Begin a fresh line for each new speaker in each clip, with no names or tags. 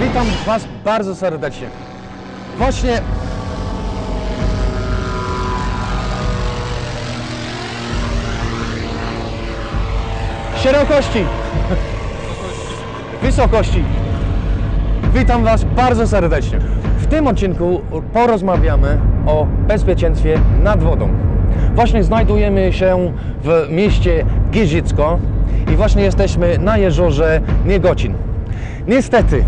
Witam Was bardzo serdecznie. Właśnie szerokości, wysokości. Witam Was bardzo serdecznie. Tym odcinku porozmawiamy o bezpieczeństwie nad wodą. Właśnie znajdujemy się w mieście Giżycko i właśnie jesteśmy na jeziorze Niegocin. Niestety,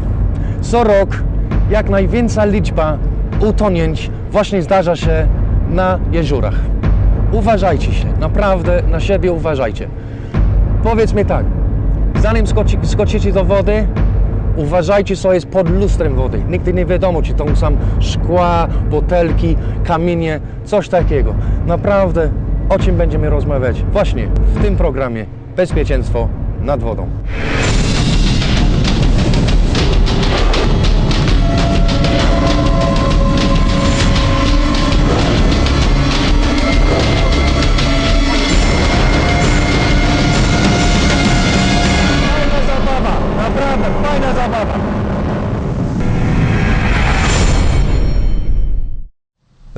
co rok jak największa liczba utonięć właśnie zdarza się na jeziorach. Uważajcie się, naprawdę na siebie uważajcie. Powiedz mi tak, zanim skoci, skoczycie do wody, uważajcie co jest pod lustrem wody. Nigdy nie wiadomo, czy to są szkła, butelki, kamienie, coś takiego. Naprawdę o czym będziemy rozmawiać właśnie w tym programie Bezpieczeństwo nad wodą.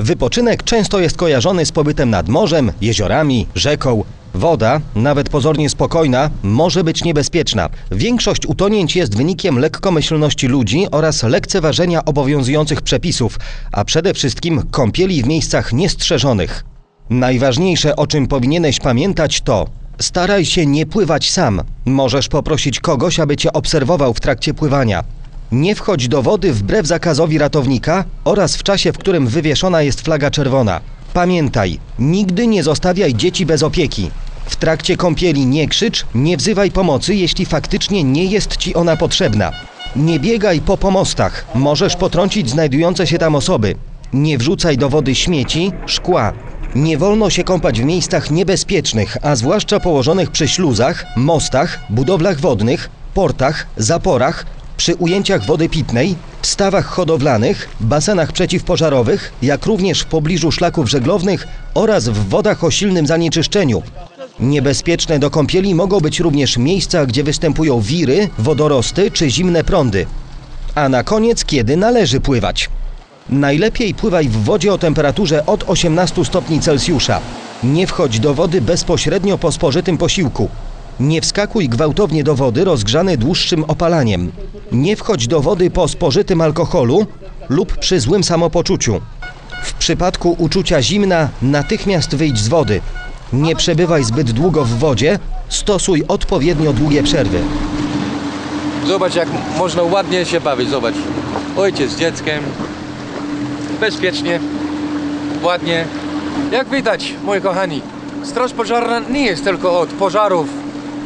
Wypoczynek często jest kojarzony z pobytem nad morzem, jeziorami, rzeką. Woda, nawet pozornie spokojna, może być niebezpieczna. Większość utonięć jest wynikiem lekkomyślności ludzi oraz lekceważenia obowiązujących przepisów, a przede wszystkim kąpieli w miejscach niestrzeżonych. Najważniejsze, o czym powinieneś pamiętać, to staraj się nie pływać sam. Możesz poprosić kogoś, aby cię obserwował w trakcie pływania. Nie wchodź do wody wbrew zakazowi ratownika oraz w czasie, w którym wywieszona jest flaga czerwona. Pamiętaj, nigdy nie zostawiaj dzieci bez opieki. W trakcie kąpieli nie krzycz, nie wzywaj pomocy, jeśli faktycznie nie jest ci ona potrzebna. Nie biegaj po pomostach, możesz potrącić znajdujące się tam osoby. Nie wrzucaj do wody śmieci, szkła. Nie wolno się kąpać w miejscach niebezpiecznych, a zwłaszcza położonych przy śluzach, mostach, budowlach wodnych, portach, zaporach, przy ujęciach wody pitnej, stawach hodowlanych, basenach przeciwpożarowych, jak również w pobliżu szlaków żeglownych oraz w wodach o silnym zanieczyszczeniu. Niebezpieczne do kąpieli mogą być również miejsca, gdzie występują wiry, wodorosty czy zimne prądy. A na koniec, kiedy należy pływać. Najlepiej pływaj w wodzie o temperaturze od 18 stopni Celsjusza. Nie wchodź do wody bezpośrednio po spożytym posiłku. Nie wskakuj gwałtownie do wody rozgrzany dłuższym opalaniem. Nie wchodź do wody po spożytym alkoholu lub przy złym samopoczuciu. W przypadku uczucia zimna natychmiast wyjdź z wody. Nie przebywaj zbyt długo w wodzie, stosuj odpowiednio długie przerwy.
Zobacz jak można ładnie się bawić, zobacz. Ojciec z dzieckiem. Bezpiecznie, ładnie. Jak widać, moi kochani, Straż Pożarna nie jest tylko od pożarów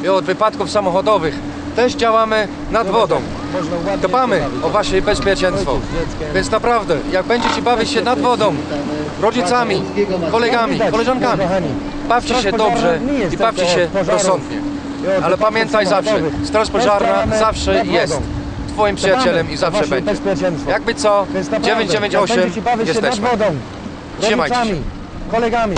i od wypadków samochodowych. Też działamy nad wodą.
Ładnie
Dbamy o wasze bezpieczeństwo. Więc naprawdę, jak będziecie bawić się nad wodą, rodzicami, kolegami, koleżankami, bawcie się dobrze i bawcie
tylko
się rozsądnie. Ale pamiętaj zawsze. Straż Pożarna zawsze jest. Twoim przyjacielem i zawsze będzie. Jakby co,
Więc naprawdę, jak
998
będziecie bawić się
jesteśmy. Trzymajcie się.
kolegami.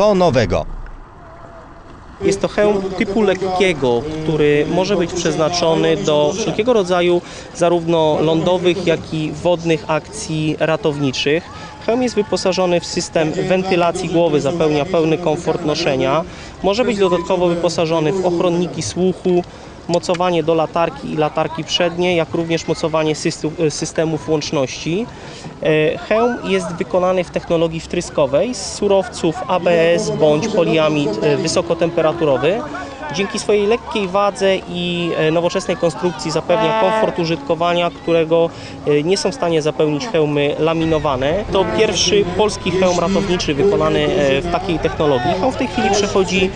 Co nowego?
Jest to hełm typu lekkiego, który może być przeznaczony do wszelkiego rodzaju zarówno lądowych, jak i wodnych akcji ratowniczych. Hełm jest wyposażony w system wentylacji głowy, zapewnia pełny komfort noszenia. Może być dodatkowo wyposażony w ochronniki słuchu, mocowanie do latarki i latarki przedniej, jak również mocowanie systemów łączności. E, Hełm jest wykonany w technologii wtryskowej z surowców ABS bądź poliamid e, wysokotemperaturowy. Dzięki swojej lekkiej wadze i e, nowoczesnej konstrukcji zapewnia komfort użytkowania, którego e, nie są w stanie zapełnić hełmy laminowane. To pierwszy polski hełm ratowniczy wykonany e, w takiej technologii. Hełm w tej chwili przechodzi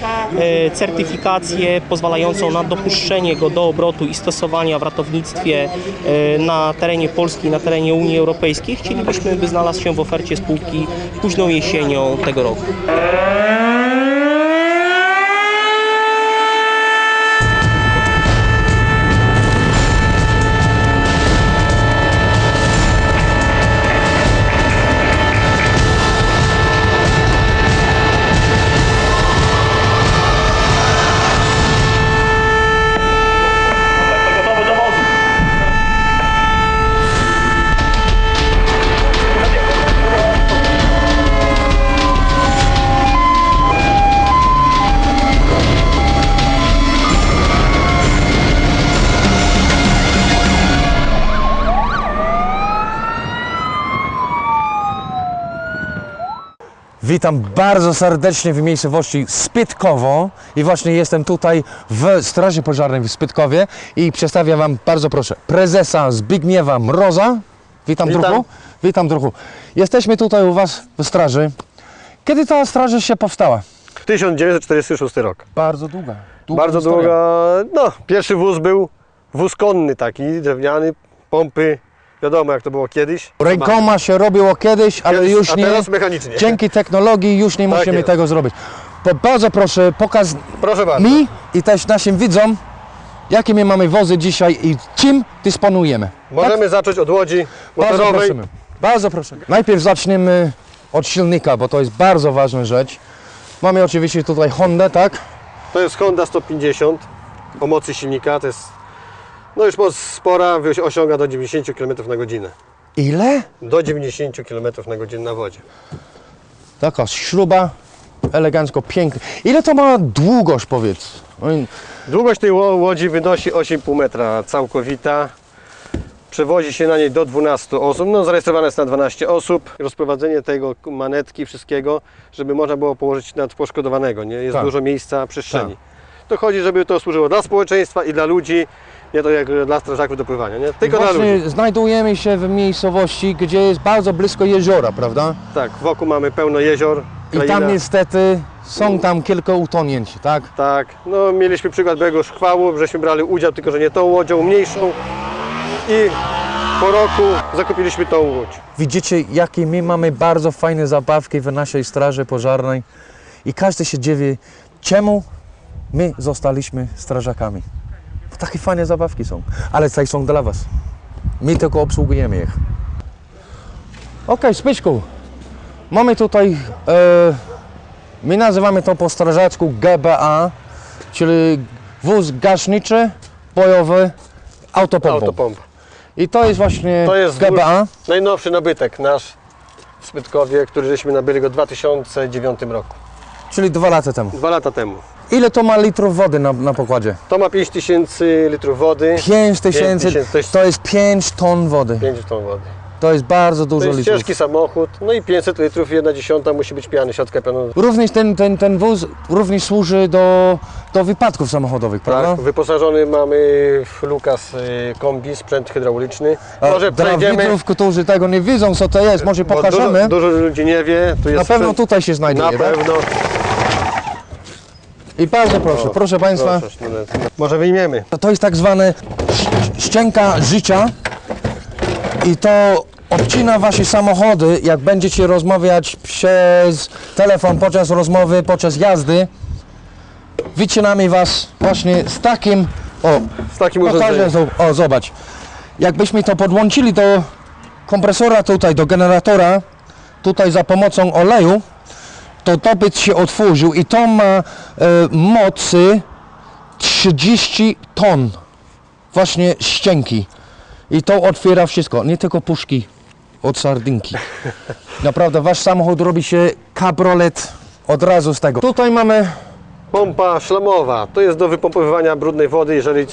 certyfikację pozwalającą na dopuszczenie go do obrotu i stosowania w ratownictwie na terenie Polski, na terenie Unii Europejskiej. Chcielibyśmy, by znalazł się w ofercie spółki późną jesienią tego roku.
Witam bardzo serdecznie w miejscowości Spytkowo i właśnie jestem tutaj w Straży Pożarnej w Spytkowie i przedstawiam Wam, bardzo proszę, prezesa Zbigniewa Mroza. Witam,
Witam.
druhu. Witam druhu. Jesteśmy tutaj u Was w straży. Kiedy ta straż się powstała?
1946 rok.
Bardzo długa. długa
Bardzo
historia.
długa. No, pierwszy wóz był wóz konny taki, drewniany, pompy. Wiadomo jak to było kiedyś.
Rękoma się robiło kiedyś, ale
Kiedyś,
już nie.
teraz mechanicznie.
Dzięki technologii już nie
Tak
musimy
jest.
tego zrobić. Po, bardzo proszę, pokaż
Proszę bardzo.
mi i też naszym widzom, jakie my mamy wozy dzisiaj i czym dysponujemy.
Możemy zacząć od łodzi
Bardzo
motorowej.
prosimy. Bardzo proszę. Najpierw zaczniemy od silnika, bo to jest bardzo ważna rzecz. Mamy oczywiście tutaj Hondę, tak?
To jest Honda 150 o mocy silnika. To jest no już moc spora, osiąga do 90 km na godzinę.
Ile?
Do 90 km na godzinę na wodzie.
Taka śruba, elegancko, piękna. Ile to ma długość, powiedz?
Długość tej ło- łodzi wynosi 8,5 metra całkowita. Przewozi się na niej do 12 osób. No, zarejestrowane jest na 12 osób. Rozprowadzenie tego manetki, wszystkiego, żeby można było położyć nad poszkodowanego. Nie? Jest
Tak.
dużo miejsca, przestrzeni. To chodzi, żeby to służyło dla społeczeństwa i dla ludzi, nie to jak dla strażaków do pływania. Nie? Tylko dla ludzi.
Znajdujemy się w miejscowości, gdzie jest bardzo blisko jeziora, prawda?
Tak, wokół mamy pełno jezior.
I tam niestety są tam kilka utonięć, tak?
Tak, no mieliśmy przykład byłego szkwalu, żeśmy brali udział, tylko że nie tą łodzią, mniejszą. I po roku zakupiliśmy tą łódź.
Widzicie, jakie my mamy bardzo fajne zabawki w naszej straży pożarnej i każdy się dziwi, czemu my zostaliśmy strażakami. Takie fajne zabawki są, ale tutaj są dla Was. My tylko obsługujemy ich. Okej, Spyczku, mamy tutaj, e, my nazywamy to po strażacku GBA, czyli wóz gaśniczy, bojowy, autopompą.
Autopompa.
I to jest właśnie
To jest
GBA.
Najnowszy nabytek nasz w Spytkowie, który żeśmy nabyli go w 2009 roku.
Czyli dwa lata temu.
Dwa lata temu.
Ile to ma litrów wody na, na pokładzie?
To ma 5000 litrów wody,
5 tysięcy,
tysięcy, to jest-
to jest 5 ton wody.
5 ton wody.
To jest bardzo
To
dużo
jest
litrów.
ciężki samochód, no i 500 litrów, jedna dziesiąta musi być piany, siatka pianowa.
Również ten, ten, ten wóz również służy do, do wypadków samochodowych, prawda?
Tak, wyposażony mamy w Lukas y, kombi, sprzęt hydrauliczny.
A
Może
Dla
przejdziemy,
widzów, którzy tego nie widzą, co to jest, może pokażemy.
dużo, dużo ludzi nie wie. Tu jest
na pewno
sprzęt,
tutaj się znajduje,
Na
tak? I bardzo proszę, proszę Państwa,
Proszę. Może wyjmiemy.
to, to jest tak zwane sz- szczęka życia i to odcina Wasze samochody, jak będziecie rozmawiać przez telefon podczas rozmowy, podczas jazdy. Wycinamy Was właśnie z takim, o,
Z takim
pokażę,
urządzeniem.
zo- o zobacz, jakbyśmy to podłączyli do kompresora tutaj, do generatora, tutaj za pomocą oleju, to to by się otworzył i to ma e, mocy 30 ton właśnie ścięki i to otwiera wszystko, nie tylko puszki od sardynki. Naprawdę wasz samochód robi się kabrolet od razu z tego. Tutaj mamy
Pompa szlamowa. To jest do wypompowywania brudnej wody, jeżeli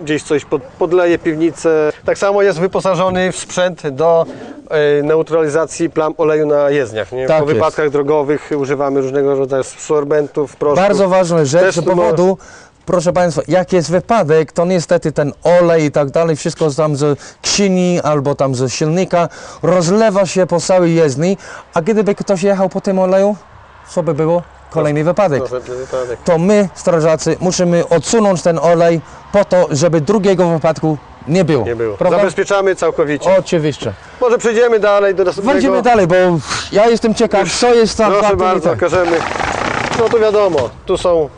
gdzieś coś pod, podleje piwnicę. Tak samo jest wyposażony w sprzęt do e, neutralizacji plam oleju na jezdniach. Nie?
Tak
po
jest.
wypadkach drogowych używamy różnego rodzaju sorbentów, proszków.
Bardzo ważna rzecz z powodu, proszę Państwa, jak jest wypadek, to niestety ten olej i tak dalej, wszystko tam ze skrzyni albo tam ze silnika rozlewa się po całej jezdni, a gdyby ktoś jechał po tym oleju, co by było? Kolejny wypadek. To my, strażacy, musimy odsunąć ten olej po to, żeby drugiego wypadku nie było.
Nie było.
Prawda?
Zabezpieczamy całkowicie.
Oczywiście.
Może przejdziemy dalej do następnego.
Będziemy dalej, bo ja jestem ciekaw, co jest tam
Proszę bardzo,
tak.
pokażemy. No to wiadomo, tu są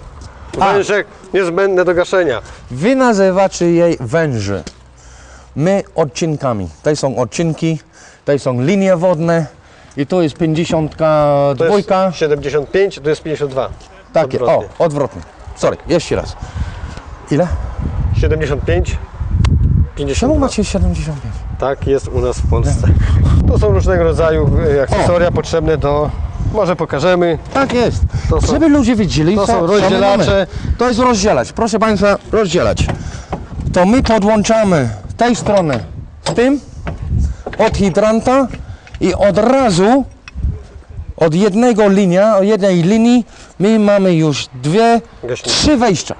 A.
węże niezbędne do gaszenia.
Wy nazywacie jej węże. My odcinkami. To są odcinki, to są linie wodne i to jest 52.
To jest 75, to jest 52.
Takie, o,
odwrotnie.
odwrotnie. Sorry, jeszcze raz. Ile?
75, 52.
Czemu macie 75?
Tak jest u nas w Polsce. To są różnego rodzaju e, akcesoria potrzebne do... Może pokażemy.
Tak jest.
To są-
Żeby ludzie wiedzieli,
to
co,
są
co my
rozdzielacze.
To jest rozdzielacz. Proszę Państwa, rozdzielacz. To my podłączamy tej strony z tym od hydranta i od razu Od jednego linia, od jednej linii my mamy już dwie, trzy wejścia.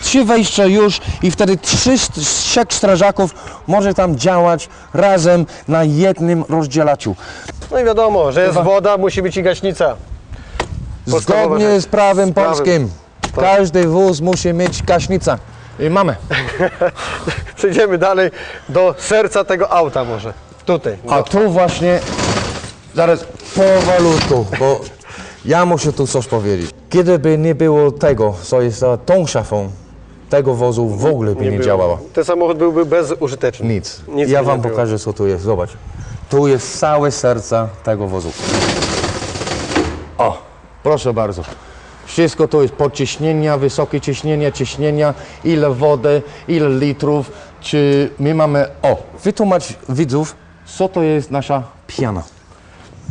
Trzy wejścia już i wtedy trzy, trzech strażaków może tam działać razem na jednym rozdzielaczu.
No i wiadomo, że jest
Chyba-
woda, musi być i gaśnica. Podstawowa
Zgodnie
rzecz.
z prawem
Z
polskim. Każdy wóz musi mieć gaśnicę. I mamy.
Przejdziemy dalej do serca tego auta może. Tutaj.
A tu właśnie, zaraz powolutku, bo ja muszę tu coś powiedzieć. Gdyby nie było tego, co jest za tą szafą, tego wozu w ogóle by nie,
było.
działało.
Ten samochód byłby bezużyteczny.
Nic.
Nic
ja
by
wam
nie było.
pokażę, co tu jest. Zobacz. Tu jest całe serce tego wozu. O, proszę bardzo. Wszystko tu jest podciśnienia, wysokie ciśnienia, ciśnienia, ile wody, ile litrów. Czy my mamy... O, wytłumacz widzów, co to jest nasza piana.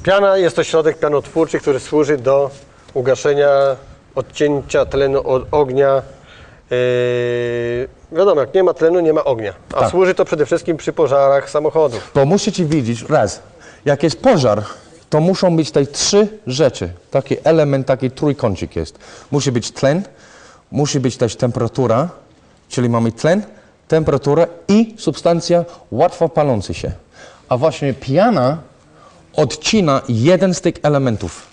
Piana jest to środek pianotwórczy, który służy do ugaszenia, odcięcia tlenu od ognia. Yy, wiadomo, jak nie ma tlenu, nie ma ognia. A
Tak.
służy to przede wszystkim przy pożarach samochodów.
To musicie widzieć, raz, jak jest pożar, to muszą być te trzy rzeczy. Taki element, taki trójkącik jest. Musi być tlen, musi być też temperatura, czyli mamy tlen, temperaturę i substancja łatwo paląca się. A właśnie piana odcina jeden z tych elementów.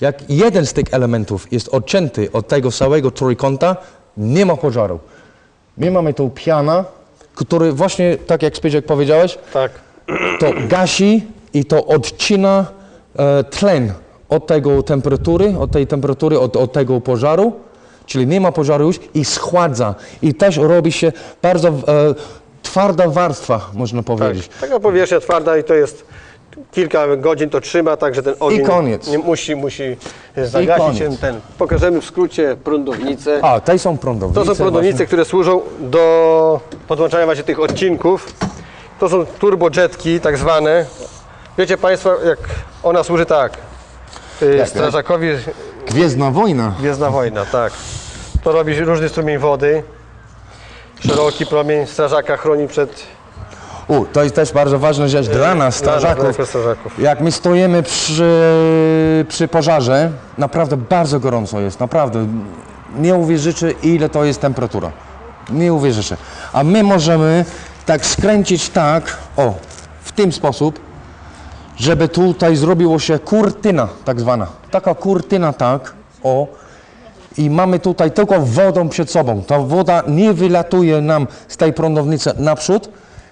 Jak jeden z tych elementów jest odcięty od tego całego trójkąta, nie ma pożaru. My mamy tu piana, który właśnie, tak jak Spydziek powiedziałeś,
Tak.
to gasi i to odcina e, tlen od tego temperatury, od tej temperatury, od, od tego pożaru, czyli nie ma pożaru już i schładza. I też robi się bardzo e, twarda warstwa, można
tak.
powiedzieć.
Taka powierzchnia twarda i to jest kilka godzin to trzyma, tak że ten ogień
koniec.
Nie, musi, musi zagasić się ten. Pokażemy w skrócie prądownicę.
A, te są prądownice.
To są prądownice,
właśnie.
które służą do podłączania właśnie tych odcinków. To są turbojetki tak zwane. Wiecie Państwo, jak ona służy tak. y,
Jak,
Strażakowi
Gwiezdna wojna.
Gwiezdna wojna, tak. To robi różny strumień wody. Szeroki promień strażaka chroni przed
U, to jest też bardzo ważna rzecz dla nas, strażaków.
strażaków.
Jak my stoimy przy, przy pożarze, naprawdę bardzo gorąco jest, naprawdę. Nie uwierzycie, ile to jest temperatura. Nie uwierzycie. A my możemy tak skręcić tak, o, w tym sposób, żeby tutaj zrobiło się kurtyna, tak zwana. Taka kurtyna, tak, o. I mamy tutaj tylko wodą przed sobą. Ta woda nie wylatuje nam z tej prądownicy naprzód,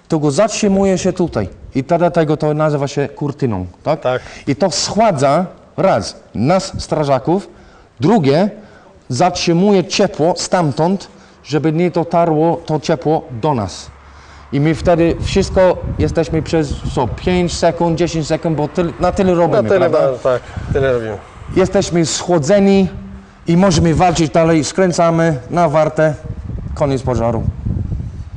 tylko zatrzymuje się tutaj. I wtedy tego to nazywa się kurtyną, tak?
Tak.
I to schładza raz nas, strażaków, drugie zatrzymuje ciepło stamtąd, żeby nie dotarło to ciepło do nas. I my wtedy wszystko jesteśmy przez co, 5 sekund, 10 sekund, bo tyl, na tyle robimy,
Na tyle, tak, tyle robimy.
Jesteśmy schłodzeni i możemy walczyć dalej, skręcamy na wartę, koniec pożaru.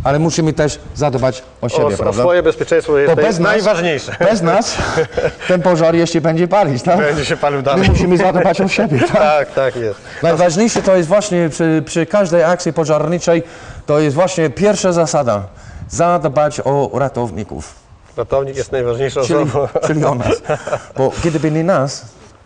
Ale musimy też zadbać o siebie,
O, o
prawda?
swoje bezpieczeństwo jest
Bo bez nas-
najważniejsze.
Bez nas ten pożar jeszcze będzie palić, tak?
Będzie się palił
My
dalej.
musimy zadbać o siebie, tak?
Tak, tak jest.
Najważniejsze to jest właśnie przy, przy każdej akcji pożarniczej, to jest właśnie pierwsza zasada. Zadbać o ratowników,
Ratownik jest najważniejszą
czyli,
osobą.
czyli o nas. Bo gdyby nie nas,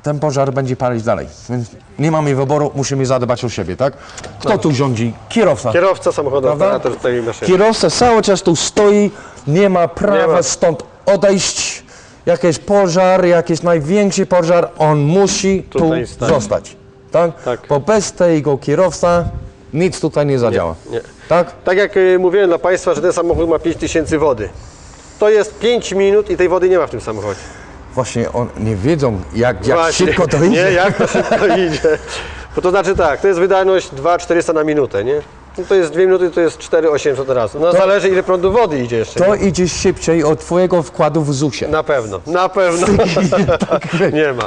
ten pożar będzie palić dalej. Więc nie mamy wyboru, musimy zadbać o siebie, tak? Kto tu rządzi? Kierowca.
Kierowca samochodu,
Prawda?
operator tej maszyny.
Kierowca cały czas tu stoi, nie ma prawa
Nie ma.
stąd odejść. Jakiś pożar, jakiś największy pożar, on musi
Tutaj
tu
stać.
zostać. Tak?
Tak.
Bo bez tego kierowca nic tutaj nie zadziała.
Nie.
Tak?
Tak jak y, mówiłem dla Państwa, że ten samochód ma 5000 wody. To jest 5 minut i tej wody nie ma w tym samochodzie.
Właśnie on nie wiedzą, jak, jak
Właśnie.
szybko to idzie.
Nie, jak to szybko idzie. Bo to znaczy tak, to jest wydajność 2,400 na minutę, nie? No to jest 2 minuty, to jest 4,800 razy. No zależy ile prądu wody idzie jeszcze.
To
nie?
idzie szybciej od twojego wkładu w ZUS-ie.
Na pewno, na pewno. nie ma.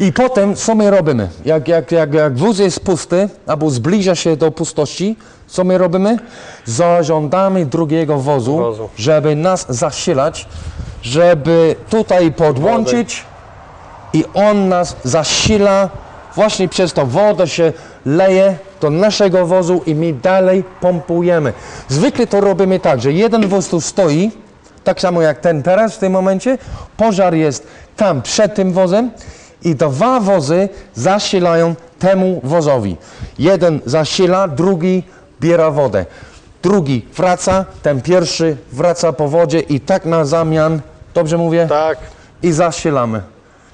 I potem co my robimy? Jak, jak, jak, jak wóz jest pusty albo zbliża się do pustości, co my robimy? Zażądamy drugiego wozu,
Wozu.
żeby nas zasilać, żeby tutaj podłączyć i on nas zasila. Właśnie przez to woda się leje do naszego wozu i my dalej pompujemy. Zwykle to robimy tak, że jeden wóz tu stoi, tak samo jak ten teraz w tym momencie. Pożar jest tam przed tym wozem i dwa wozy zasilają temu wozowi. Jeden zasila, drugi biera wodę. Drugi wraca, ten pierwszy wraca po wodzie i tak na zamian, dobrze mówię?
Tak,
I zasilamy.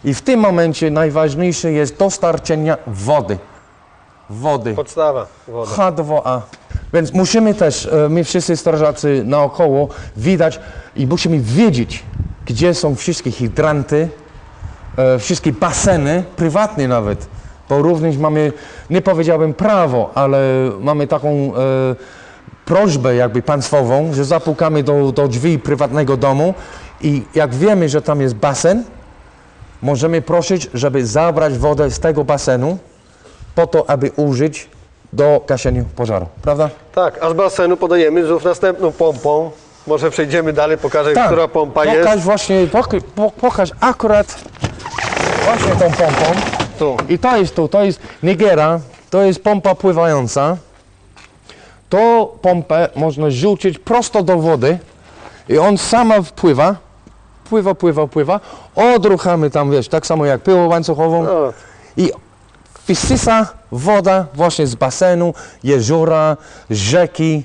I w tym momencie najważniejsze jest dostarczenie wody. Wody.
podstawa woda.
H2A. Więc musimy też, e, my wszyscy strażacy naokoło, widać i musimy wiedzieć, gdzie są wszystkie hydranty, e, wszystkie baseny, prywatne nawet. Bo również mamy, nie powiedziałbym prawo, ale mamy taką e, prośbę jakby państwową, że zapukamy do, do drzwi prywatnego domu i jak wiemy, że tam jest basen, możemy prosić, żeby zabrać wodę z tego basenu po to, aby użyć do gaszenia pożaru, prawda?
Tak, a z basenu podajemy znów następną pompą. Może przejdziemy dalej, pokażę, która pompa
Tak. pokaż
jest.
właśnie, pok- po- pokaż akurat właśnie tą pompą.
Tu.
I to jest tu, to jest Nigiera, to jest pompa pływająca. To pompę można rzucić prosto do wody i on sama wpływa, pływa, pływa, pływa. Odruchamy tam, wiesz, tak samo jak pyłą łańcuchową
O,
i wysysa woda właśnie z basenu, jeziora, rzeki.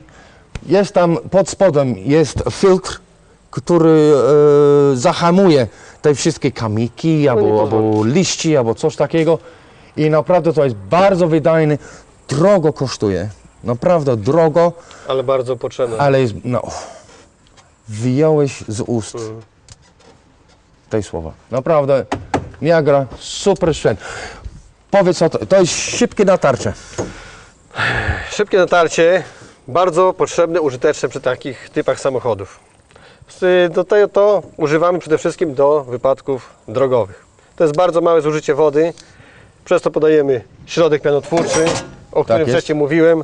Jest tam pod spodem jest filtr, który e, zahamuje te wszystkie kamiki, albo, albo liści, albo coś takiego. I naprawdę to jest bardzo wydajny, drogo kosztuje. Naprawdę drogo,
ale bardzo potrzebne.
ale jest, no, wyjąłeś z ust tej słowa. Naprawdę, Niagara, super sprzęt. Powiedz co to, to jest szybkie natarcie.
Szybkie natarcie, bardzo potrzebne, użyteczne przy takich typach samochodów. Do tego to używamy przede wszystkim do wypadków drogowych. To jest bardzo małe zużycie wody, przez to podajemy środek pianotwórczy, o którym
jest.
wcześniej mówiłem,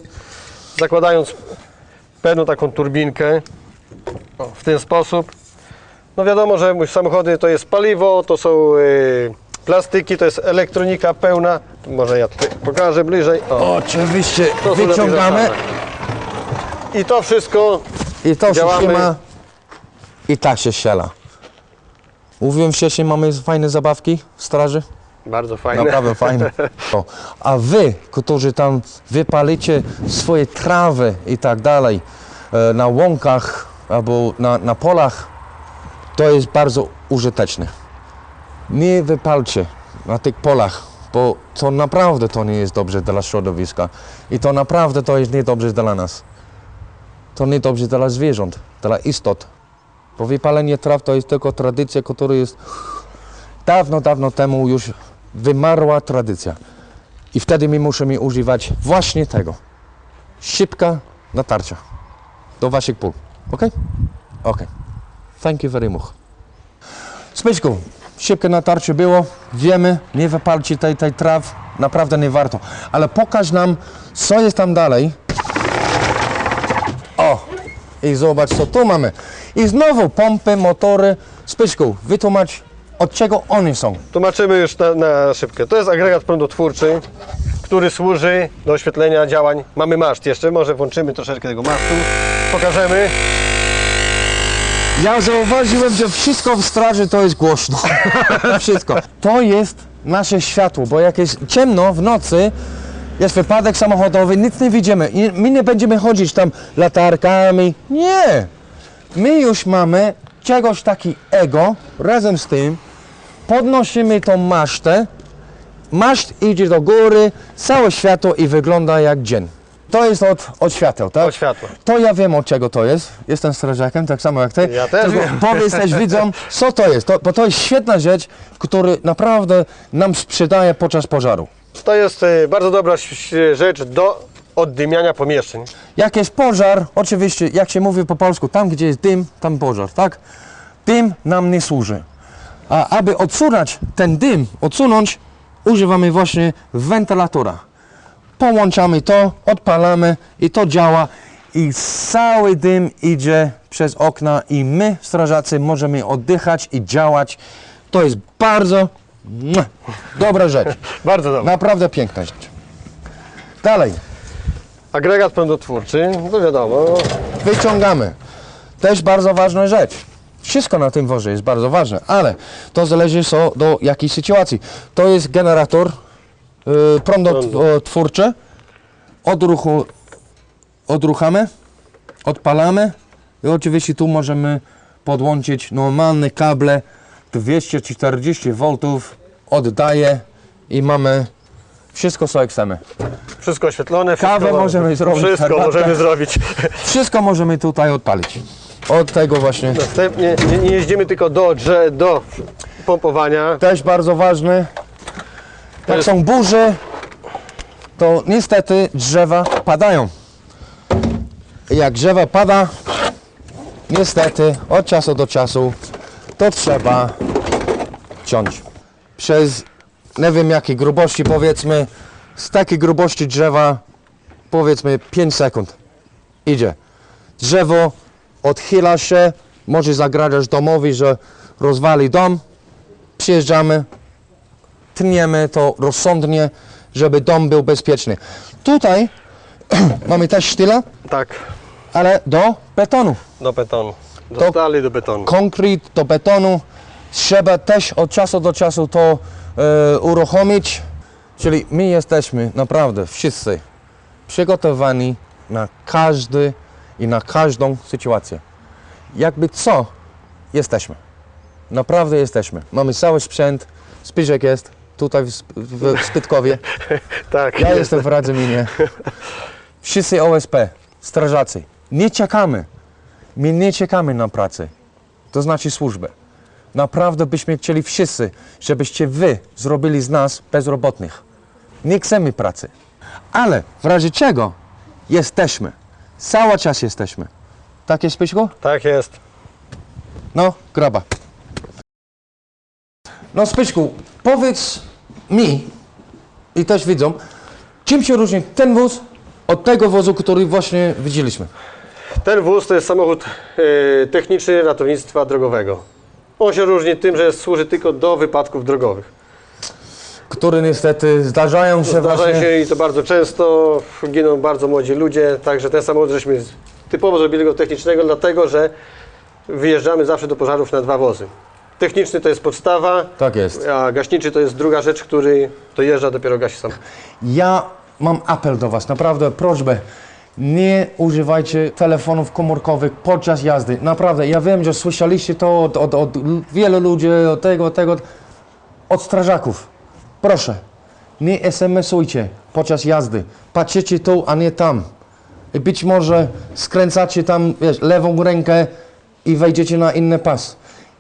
zakładając pewną taką turbinkę o, w ten sposób. No wiadomo, że samochody to jest paliwo, to są y, plastyki, to jest elektronika pełna. Może ja tutaj pokażę bliżej. O.
Oczywiście
To są
wyciągamy
I to wszystko
i to się
Działamy.
trzyma i tak się strzela. Mówiłem wcześniej, mamy fajne zabawki w straży.
bardzo fajne.
Naprawdę fajne. O. A wy, którzy tam wypalicie swoje trawy i tak dalej e, na łąkach albo na, na polach, to jest bardzo użyteczne. Nie wypalcie na tych polach, bo to naprawdę to nie jest dobrze dla środowiska i to naprawdę to jest niedobrze dla nas. To niedobrze dla zwierząt, dla istot. Bo wypalenie traw to jest tylko tradycja, która jest dawno, dawno temu już wymarła tradycja. I wtedy my musimy używać właśnie tego. Szybka natarcia do waszych pól. Ok? Ok. Thank you very much. Smyczku, szybkie natarcie było. Wiemy, nie wypalcie tej, tej traw. Naprawdę nie warto. Ale pokaż nam, co jest tam dalej. O! I zobacz, co tu mamy. I znowu pompy, motory. Spyczku, wytłumacz, od czego one są.
Tłumaczymy już na, na szybkę. To jest agregat prądotwórczy, który służy do oświetlenia działań. Mamy maszt jeszcze, może włączymy troszeczkę tego masztu. Pokażemy.
Ja zauważyłem, że wszystko w straży to jest głośno. wszystko. To jest nasze światło, bo jak jest ciemno w nocy, jest wypadek samochodowy, nic nie widzimy. My nie będziemy chodzić tam latarkami. Nie. My już mamy czegoś takiego, razem z tym podnosimy tą masztę, maszt idzie do góry, całe światło i wygląda jak dzień. To jest od, od świateł, tak?
Od światła.
To ja wiem od czego to jest. Jestem strażakiem, tak samo jak ty.
Ja też
Tylko
wiem.
Powiedz też widzom, co to jest. To, bo to jest świetna rzecz, która naprawdę nam sprzedaje podczas pożaru.
To jest e, bardzo dobra ś- rzecz do oddymiania pomieszczeń.
Jak jest pożar, oczywiście, jak się mówi po polsku, tam gdzie jest dym, tam pożar, tak? Dym nam nie służy. A aby odsunąć ten dym, odsunąć, używamy właśnie wentylatora. Połączamy to, odpalamy i to działa i cały dym idzie przez okna i my, strażacy, możemy oddychać i działać. To jest bardzo dobra rzecz.
Bardzo dobra.
Naprawdę piękna rzecz. Dalej.
Agregat prądotwórczy, no wiadomo,
wyciągamy. Też bardzo ważna rzecz. Wszystko na tym wozie jest bardzo ważne, ale to zależy co do jakiej sytuacji. To jest generator prądotwórczy. Odruchu, odruchamy, odpalamy i oczywiście tu możemy podłączyć normalne kable 240 V oddaje i mamy wszystko co chcemy.
Wszystko oświetlone.
Kawę
wszystko,
możemy zrobić,
Wszystko
herbatkę.
możemy zrobić.
Wszystko możemy tutaj odpalić. Od tego właśnie
Następnie nie, nie jeździmy tylko do, drze, do pompowania.
też bardzo ważny. Jak są burze, to niestety drzewa padają. Jak drzewa pada, niestety od czasu do czasu to trzeba ciąć. Przez nie wiem jakiej grubości powiedzmy, z takiej grubości drzewa powiedzmy 5 sekund idzie. Drzewo odchyla się, może zagrażać domowi, że rozwali dom, przyjeżdżamy, tniemy to rozsądnie, żeby dom był bezpieczny. Tutaj mamy też sztyla,
Tak,
ale do betonu.
do betonu. Do
To-
stali, do betonu.
Konkret do betonu. Trzeba też od czasu do czasu to e, uruchomić. Czyli my jesteśmy naprawdę wszyscy przygotowani na każdy i na każdą sytuację. Jakby co, jesteśmy. Naprawdę jesteśmy. Mamy cały sprzęt. Spiżek jest tutaj w, w Spytkowie.
Tak,
Ja
jest.
jestem w Radzyminie. Wszyscy OSP, strażacy. Nie czekamy. My nie czekamy na pracę. To znaczy służbę. Naprawdę byśmy chcieli wszyscy, żebyście wy zrobili z nas bezrobotnych. Nie chcemy pracy. Ale w razie czego jesteśmy. Cały czas jesteśmy. Tak jest, Pyśku?
Tak jest.
No, graba. No, Spyczku, powiedz mi i też widzom, czym się różni ten wóz od tego wozu, który właśnie widzieliśmy?
Ten wóz to jest samochód e, techniczny ratownictwa drogowego. On się różni tym, że służy tylko do wypadków drogowych.
Który niestety zdarzają się
Zdarza
właśnie...
się i to bardzo często, giną bardzo młodzi ludzie, także ten samochód żeśmy typowo zrobili go technicznego, dlatego że wyjeżdżamy zawsze do pożarów na dwa wozy. Techniczny to jest podstawa,
Tak jest.
a gaśniczy to jest druga rzecz, który dojeżdża dopiero gasi sam.
Ja mam apel do Was, naprawdę prośbę. Nie używajcie telefonów komórkowych podczas jazdy. Naprawdę, ja wiem, że słyszeliście to od, od, od wielu ludzi, od tego, od tego, od strażaków. Proszę, nie SMS-ujcie podczas jazdy. Patrzycie tu, a nie tam. I być może skręcacie tam wiesz, lewą rękę i wejdziecie na inny pas.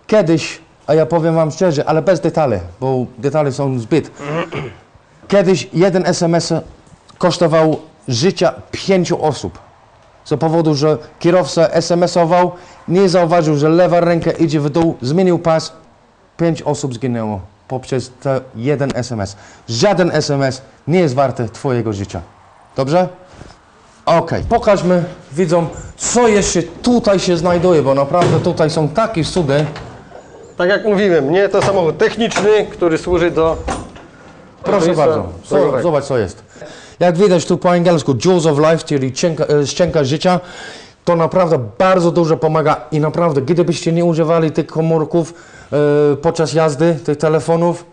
Kiedyś, a ja powiem Wam szczerze, ale bez detali, bo detale są zbyt. Kiedyś jeden SMS kosztował życia pięciu osób. Z powodu, że kierowca SMS-ował, nie zauważył, że lewa ręka idzie w dół, zmienił pas, pięć osób zginęło poprzez ten jeden SMS. Żaden SMS nie jest warty Twojego życia. Dobrze? Okej, pokażmy widzom, co jeszcze tutaj się znajduje, bo naprawdę tutaj są takie cudy.
Tak jak mówiłem, nie to samochód techniczny, który służy do
Proszę bardzo, zobacz co jest. Jak widać tu po angielsku Jewels of Life, czyli cienka, e, życia, to naprawdę bardzo dużo pomaga i naprawdę, gdybyście nie używali tych komórków e, podczas jazdy, tych telefonów,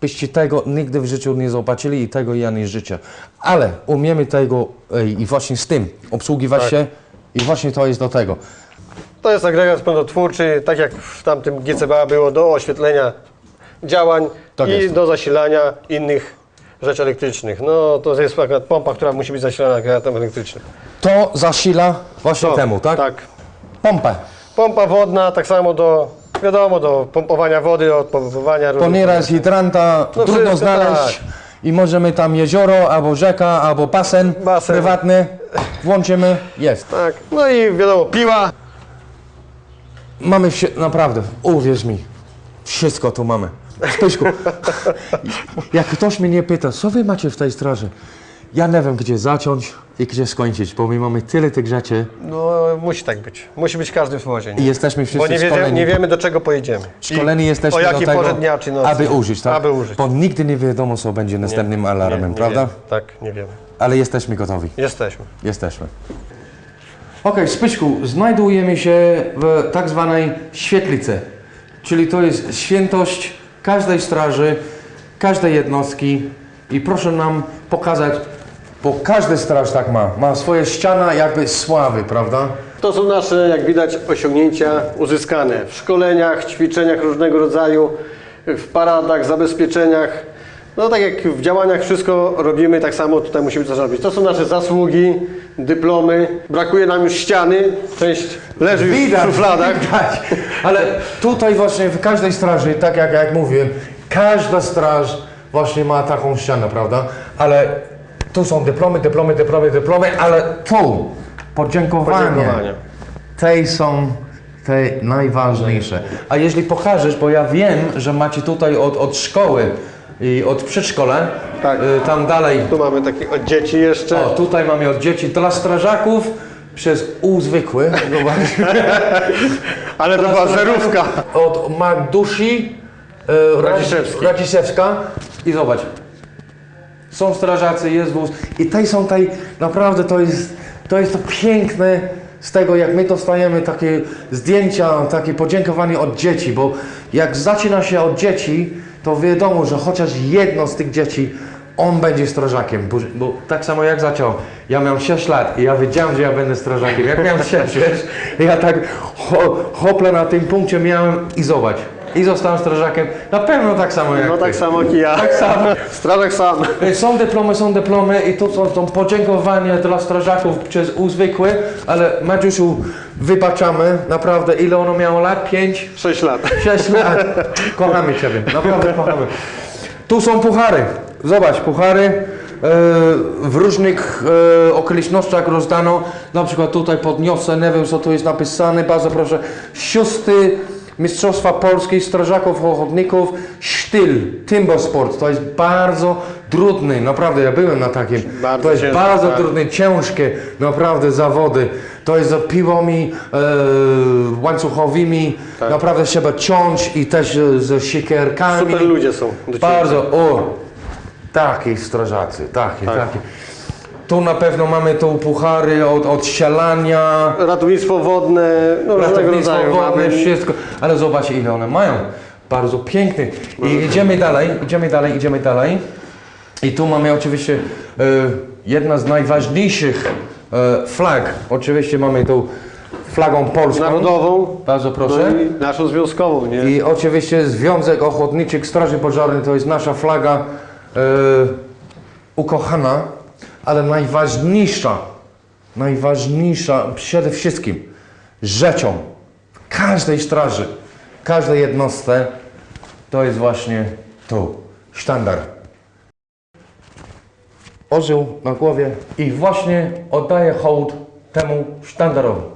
byście tego nigdy w życiu nie zobaczyli i tego ja nie życzę. Ale umiemy tego e, i właśnie z tym obsługiwać
Tak.
się i właśnie to jest do tego.
To jest agregat prądotwórczy, tak jak w tamtym GCBA było do oświetlenia działań
Tak
i
jest.
do zasilania innych rzeczy elektrycznych. No to jest akurat pompa, która musi być zasilana agregatem elektrycznym.
To zasila właśnie
To,
temu, tak?
Tak.
Pompę.
Pompa wodna, tak samo do, wiadomo, do pompowania wody, od pompowania różnych...
To nieraz hydranta
No
trudno
wszystko
znaleźć
tak.
i możemy tam jezioro, albo rzeka, albo basen,
Basen.
prywatny, włączymy, jest.
Tak, no i wiadomo, piła.
Mamy się, naprawdę, uwierz mi, wszystko tu mamy. Spyszku, jak ktoś mnie pyta, co wy macie w tej straży? Ja nie wiem, gdzie zacząć i gdzie skończyć, bo my mamy tyle tych rzeczy
No musi tak być. Musi być każdy w wozie.
i jesteśmy wszyscy
Bo nie, wiedziemy,
szkoleni.
nie wiemy do czego pojedziemy.
Szkoleni
I
jesteśmy
o
do tego,
porze dnia czy nocy.
aby użyć, tak?
Aby użyć.
Bo nigdy nie wiadomo, co będzie następnym alarmem,
Nie, nie
prawda?
wiemy. Tak, nie wiemy.
Ale jesteśmy gotowi.
Jesteśmy.
Jesteśmy. Okej, Spyszku, znajdujemy się w tak zwanej świetlicy, czyli to jest świętość każdej straży, każdej jednostki i proszę nam pokazać, bo każdy straż tak ma, ma swoje ściana jakby sławy, prawda?
To są nasze, jak widać, osiągnięcia uzyskane w szkoleniach, ćwiczeniach różnego rodzaju, w paradach, zabezpieczeniach. No tak jak w działaniach wszystko robimy, tak samo tutaj musimy coś robić. To są nasze zasługi, dyplomy. Brakuje nam już ściany, część leży już w szufladach.
widać. Ale tutaj właśnie w każdej straży, tak jak, jak mówiłem, każda straż właśnie ma taką ścianę, prawda? Ale tu są dyplomy, dyplomy, dyplomy, dyplomy, ale tu podziękowania.
Podziękowania.
Tej są te najważniejsze. A jeśli pokażesz, bo ja wiem, że macie tutaj od, od szkoły i od przedszkola,
Tak.
y, tam dalej.
Tu mamy takie od dzieci jeszcze.
O, tutaj mamy od dzieci dla strażaków przez U zwykły. Zobacz.
Ale to była zerówka.
Od Magdusi
Radziszewskiej.
Radziszewska i zobacz. Są strażacy, jest wóz i tej są tej, naprawdę to jest, to jest to piękne z tego jak my dostajemy takie zdjęcia, takie podziękowanie od dzieci, bo jak zaczyna się od dzieci, to wiadomo, że chociaż jedno z tych dzieci on będzie strażakiem, bo, bo tak samo jak zaczął. Ja miałem 6 lat i ja wiedziałem, że ja będę strażakiem. Jak miałem 6, wiesz, ja tak ho, na tym punkcie miałem i zobacz. I zostałem strażakiem. Na pewno tak samo jak
No
ty.
tak samo jak ja.
Tak samo.
Strażak sam.
Są dyplomy, są dyplomy i tu są, są podziękowania dla strażaków przez uzwykły, ale Madziusiu, wybaczamy, naprawdę, ile ono miało lat? 5?
6 lat.
6 lat. Kochamy Ciebie, naprawdę kochamy. Tu są puchary. Zobacz, puchary e, w różnych e, okolicznościach rozdano. Na przykład tutaj podniosę, nie wiem co tu jest napisane, bardzo proszę. Siósty Mistrzostwa Polskiej Strażaków Ochotników Sztyl, Timbosport. To jest bardzo trudny, naprawdę, ja byłem na takim.
Bardzo
to jest
ciężko,
bardzo
tak.
trudne, ciężkie, naprawdę zawody. To jest z piłami e, łańcuchowymi, naprawdę trzeba ciąć i też e, z siekierkami.
Super ludzie są. do ciebie.
Bardzo, o, taki strażacy, taki, taki. Tu na pewno mamy tu puchary od, od ścielania,
Ratownictwo wodne, no różnego rodzaju
wodne,
mamy.
wszystko. Ale zobaczcie ile one mają. Bardzo piękny. I idziemy dalej, idziemy dalej, idziemy dalej. I tu mamy oczywiście e, jedna z najważniejszych e, flag. Oczywiście mamy tu flagą polską.
Narodową,
Bardzo proszę.
no i naszą związkową, nie?
I oczywiście Związek Ochotniczych Straży Pożarnej to jest nasza flaga e, ukochana, ale najważniejsza, najważniejsza przede wszystkim rzeczą w każdej straży, każdej jednostce to jest właśnie tu, sztandar. Orzeł na głowie i właśnie oddaję hołd temu sztandarowi.